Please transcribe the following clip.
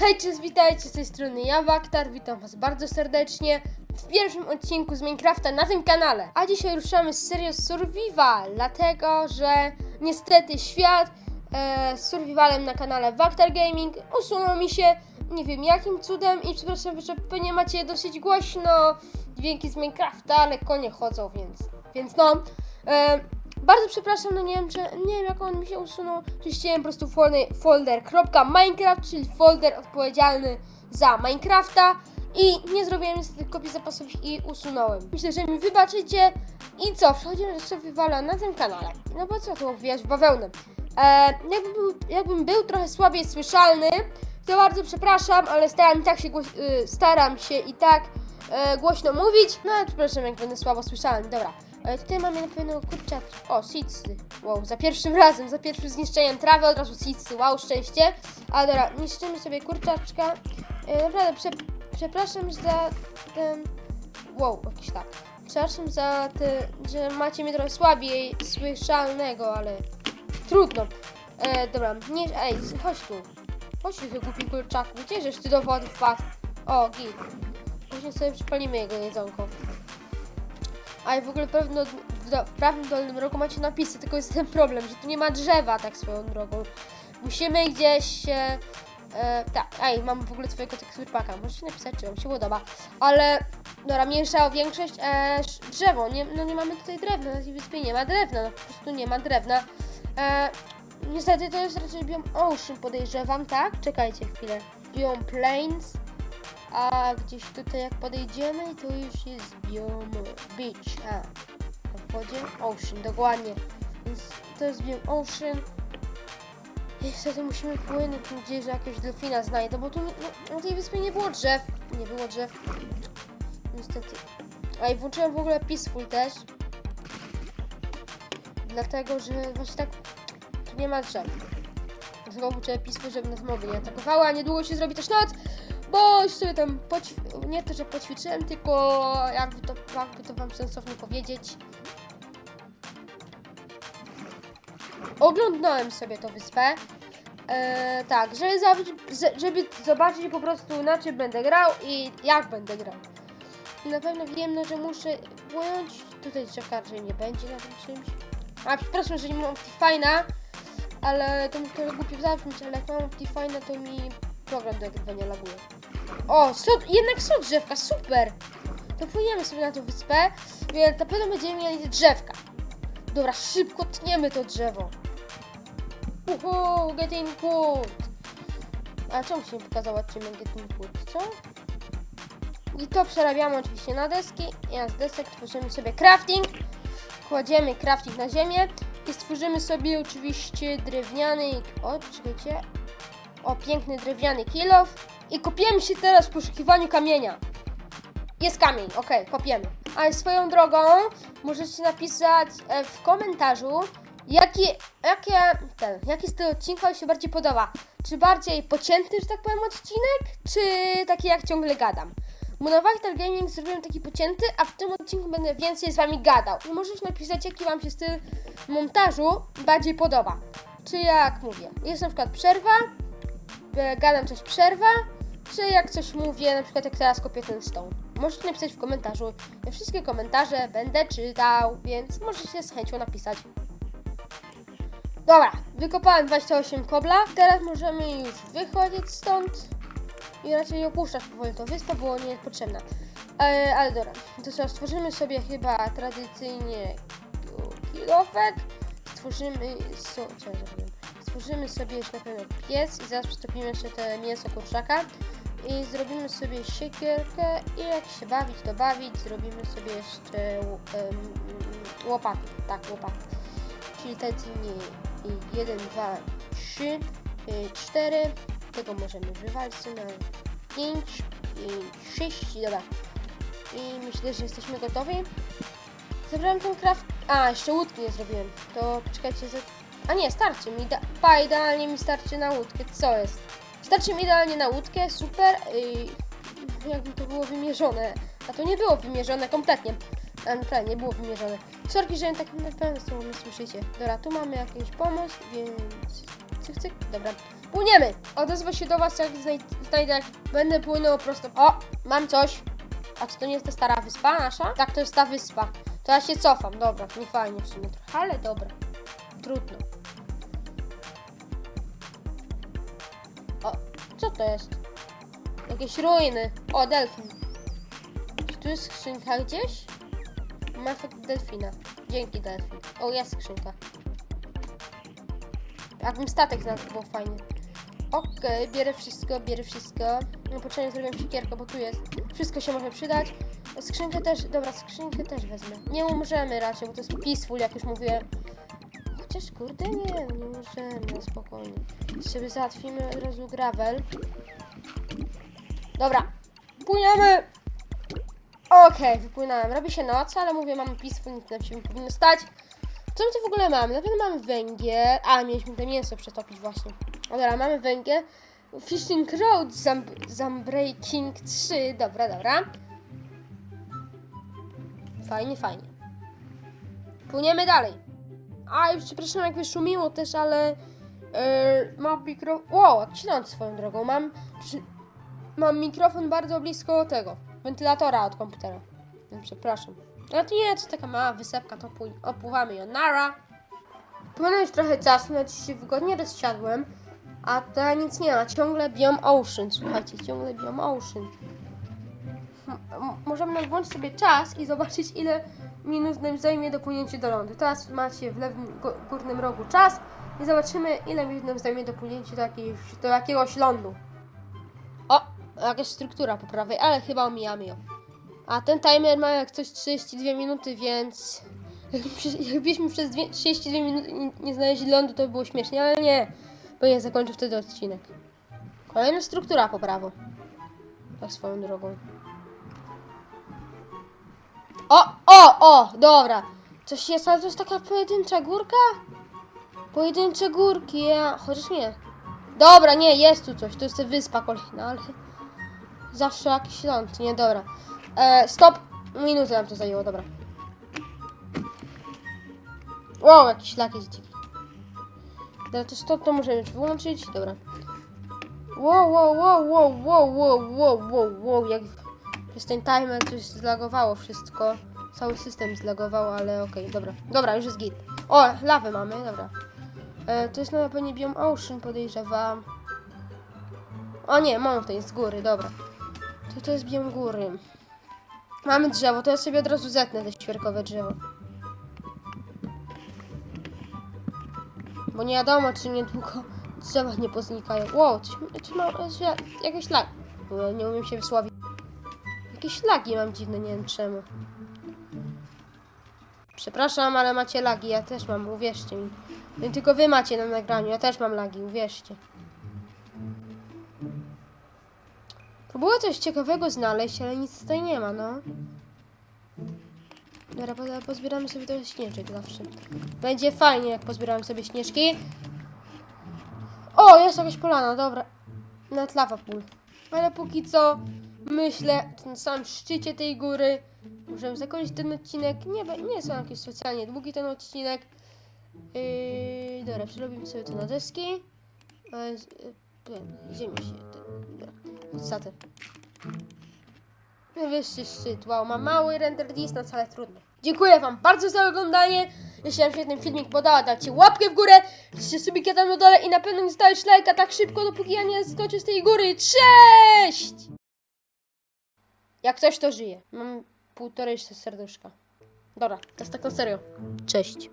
Hej, cześć, witajcie z tej strony ja, Waktar, witam was bardzo serdecznie w pierwszym odcinku z Minecrafta na tym kanale. A dzisiaj ruszamy z serią Survival, dlatego że niestety świat e, z Survivalem na kanale Waktar Gaming usunął mi się, nie wiem jakim cudem i przepraszam, że pewnie macie dosyć głośno dźwięki z Minecrafta, ale konie chodzą, więc, więc no... E, bardzo przepraszam, no nie wiem, czy nie wiem jak on mi się usunął. Czyściłem po prostu folder, folder .minecraft, czyli folder odpowiedzialny za Minecrafta i nie zrobiłem niestety kopii zapasowych i usunąłem. Myślę, że mi wybaczycie. I co, przechodzimy do survivala na tym kanale. No bo co tu owijać w bawełnę. E, jakby był, jakbym był trochę słabiej słyszalny, to bardzo przepraszam, ale staram, tak się, głoś, y, staram się i tak e, głośno mówić. No ale przepraszam, jak będę słabo słyszalny. Dobra. E, tutaj mamy na pewno. O, seedsy. Wow, za pierwszym razem, za pierwszym zniszczeniem trawy od razu seedsy. Wow, szczęście. A dobra, niszczymy sobie kurczaczka. E, naprawdę, prze, przepraszam za ten... Wow, jakiś tak. Przepraszam za te, że macie mnie trochę słabiej słyszalnego, ale trudno. E, dobra, nie, ej, chodź tu. Chodź tu, głupi kurczaku. Gdzie żeś ty do wody wpadł? O, git. Później sobie przypalimy jego jedzonko. A i w ogóle pewno w, do, w prawym dolnym rogu macie napisy, tylko jest ten problem, że tu nie ma drzewa tak swoją drogą. Musimy gdzieś się... E, tak, ej, mam w ogóle twojego teksturpaka, możecie napisać, czy wam się podoba. Ale, dobra, mniejsza o większość, e, drzewo, nie, no nie mamy tutaj drewna, na tej wyspie nie ma drewna, no po prostu nie ma drewna. E, niestety to jest raczej biom Ocean, podejrzewam, tak? Czekajcie chwilę. Biom Plains, a gdzieś tutaj jak podejdziemy, to już jest biom beach. A, w wodzie ocean, dokładnie. Więc to jest biom ocean. I Niestety musimy płynąć, mam nadzieję, że jakiegoś delfina znajdę, bo tu no, na tej wyspie nie było drzew. Nie było drzew. Niestety. A i włączyłem w ogóle peaceful też. Dlatego, że właśnie tak tu nie ma drzew. Dlatego włączyłem peaceful, żeby nas mogli nie atakowały, a niedługo się zrobi też noc. Bo sobie tam poćwi- nie to, że poćwiczyłem, tylko jakby to, jakby to wam sensownie powiedzieć. Oglądałem sobie tą wyspę. E, tak, żeby, zabić, z- żeby zobaczyć po prostu na czym będę grał i jak będę grał. I na pewno wiem, no, że muszę płynąć. Tutaj raczej nie będzie na tym czymś. A przepraszam, że nie mam Optifine'a, ale to mi trochę głupio zabrzmieć, ale jak mam Optifine'a, to mi program do nagrywania laguje. O, jednak są drzewka, super! To płyniemy sobie na tą wyspę, więc na pewno będziemy mieli drzewka. Dobra, szybko tniemy to drzewo. Uhu, getting wood. A czemu się nie pokazało achievement getting wood, co? I to przerabiamy oczywiście na deski. I z desek tworzymy sobie crafting. Kładziemy crafting na ziemię i stworzymy sobie oczywiście drewniany... O, czekajcie. O, piękny drewniany kilof. I kopiemy się teraz w poszukiwaniu kamienia. Jest kamień, okej, kopiemy. Ale swoją drogą możecie napisać e, w komentarzu, jaki, jakie, ten, jaki z tego odcinka się bardziej podoba. Czy bardziej pocięty, że tak powiem, odcinek, czy taki jak ciągle gadam. Bo na Wachtel Gaming zrobiłem taki pocięty, a w tym odcinku będę więcej z wami gadał. I możecie napisać, jaki wam się styl montażu bardziej podoba. Czy jak mówię, jest na przykład przerwa, gadam coś przerwa, czy jak coś mówię, na przykład jak teraz kopię ten stone. Możecie napisać w komentarzu. Ja wszystkie komentarze będę czytał, więc możecie z chęcią napisać. Dobra, wykopałem 28 kobla. Teraz możemy już wychodzić stąd i raczej opuszczać powoli tą wyspę, bo nie jest potrzebna. E, ale dobra, to co, stworzymy sobie chyba tradycyjnie kilofek. Stworzymy, so, co ja zrobiłem? Stworzymy sobie na pewno piec i zaraz przystopimy jeszcze te mięso kurczaka. I zrobimy sobie siekierkę i jak się bawić, to bawić. Zrobimy sobie jeszcze em, łopaty. Tak, łopaty. Czyli tradycyjnie 1, 2, 3, 4. Tego możemy sobie na 5 i 6. Dobra. I myślę, że jesteśmy gotowi. Zebrałem ten craft. A, jeszcze łódki nie zrobiłem. To poczekajcie. Za... A nie, starczy mi. Da... Pa, idealnie mi starczy na łódkę. Co jest? Starczy mi idealnie na łódkę, super. Yy, jakby to było wymierzone. A to nie było wymierzone kompletnie. A naprawdę nie było wymierzone. Sorki, że tak na pewno słowo nie słyszycie. Dobra, tu mamy jakiś pomost, więc... Cyk, cyk. Dobra. Płyniemy! Odezwę się do was, jak znaj- znajdę, będę płynął prosto. O, mam coś. A czy to nie jest ta stara wyspa nasza? Tak, to jest ta wyspa. To ja się cofam, dobra, nie fajnie w sumie trochę, ale dobra. Trudno. Co to jest? Jakieś ruiny. O, delfin. Czy tu jest skrzynka gdzieś? Mam efekt delfina. Dzięki, delfin. O, jest skrzynka. Jakbym statek znalazł, było fajnie. Okej, bierę wszystko, bierę wszystko. No poczekaj, zrobię siekierkę, bo tu jest. Wszystko się może przydać. Skrzynkę też, dobra, skrzynkę też wezmę. Nie umrzemy raczej, bo to jest peaceful, jak już mówiłem. Chociaż kurde, nie, nie możemy, no spokojnie. Sobie załatwimy od razu gravel. Dobra, płyniemy! Okej, wypłynąłem. Robi się noc, ale mówię, mamy peaceful, nic nam się nie powinno stać. Co my tu w ogóle mamy? Na pewno mamy węgiel. A, mieliśmy te mięso przetopić właśnie. Dobra, mamy węgiel. Fishing Road Zam- Zambreaking 3. Dobra, dobra. Fajnie, fajnie. Płyniemy dalej. A, i przepraszam, jak wyszumiło też, ale yy, mam mikro... Wow, śląc swoją drogą. Mam, przy... mam mikrofon bardzo blisko tego, wentylatora od komputera. Przepraszam. Ale to nie, to taka mała wysepka, to opływamy ją. Nara! Płynę już trochę czasu, nawet się wygodnie rozsiadłem, a to nic nie ma. Ciągle biom ocean, słuchajcie, ciągle biom ocean. M- możemy włączyć sobie czas i zobaczyć, ile minut nam zajmie dopłynięcie do lądu. Teraz macie w lewym gó- górnym rogu czas i zobaczymy, ile minut zajmie dopłynięcie do, do jakiegoś lądu. O, jakaś struktura po prawej, ale chyba omijamy ją. A ten timer ma jak coś 32 minuty, więc jakbyśmy- przez dwie, 32 minuty nie- znaleźli lądu, to by było śmiesznie, ale nie, bo nie zakończę wtedy odcinek. Kolejna struktura po prawo. Tak swoją drogą. O, o, o, dobra. Coś jest, ale to jest taka pojedyncza górka? Pojedyncze górki, ja... chociaż nie. Dobra, nie, jest tu coś, to jest wyspa kolejna, ale... Zawsze jakiś ląd, nie, dobra. E, stop, minutę nam to zajęło, dobra. Wow, jakiś lag jest dziki. Dobra, to stop, to możemy już wyłączyć, dobra. Wow, wow, wow, wow, wow, wow, wow, wow, wow, jak przez ten timer coś zlagowało wszystko. Cały system zlagował, ale okej, dobra. Dobra, już jest git. O, lawę mamy, dobra. E, to jest na pewno biom Ocean, podejrzewam. O nie, mountain z góry, dobra. To to jest biom góry. Mamy drzewo, to ja sobie od razu zetnę te świerkowe drzewo. Bo nie wiadomo, czy niedługo drzewa nie poznikają. Wow, coś, coś ma, jakiś lag. Nie umiem się wysłowić. Jakieś lagi mam dziwne, nie wiem czemu. Przepraszam, ale macie lagi, ja też mam, uwierzcie mi. Nie tylko wy macie na nagraniu, ja też mam lagi, uwierzcie. Próbuję coś ciekawego znaleźć, ale nic tutaj nie ma, no. Dobra, po- pozbieramy sobie trochę śnieżek zawsze. Będzie fajnie, jak pozbieramy sobie śnieżki. O, jest jakaś polana, dobra. Nawet lawa pól. Ale póki co, myślę, na samym szczycie tej góry możemy zakończyć ten odcinek. Nie, nie on jakiś specjalnie długi ten odcinek. Yy, dobra, przerobimy sobie to na deski. E, z- ten, Ziemię się, dobra, podsadę. Najwyższy szczyt. Wow, ma mały render distance, ale trudno. Dziękuję Wam bardzo za oglądanie. Jeśli Wam się ten filmik podoba, dajcie łapkę w górę, dajcie subika tam na dole i na pewno nie zostawić lajka tak szybko, dopóki ja nie skoczę z tej góry. Cześć! Jak coś, to żyje. Mam półtorej serduszka. Dobra, to jest tak na serio. Cześć.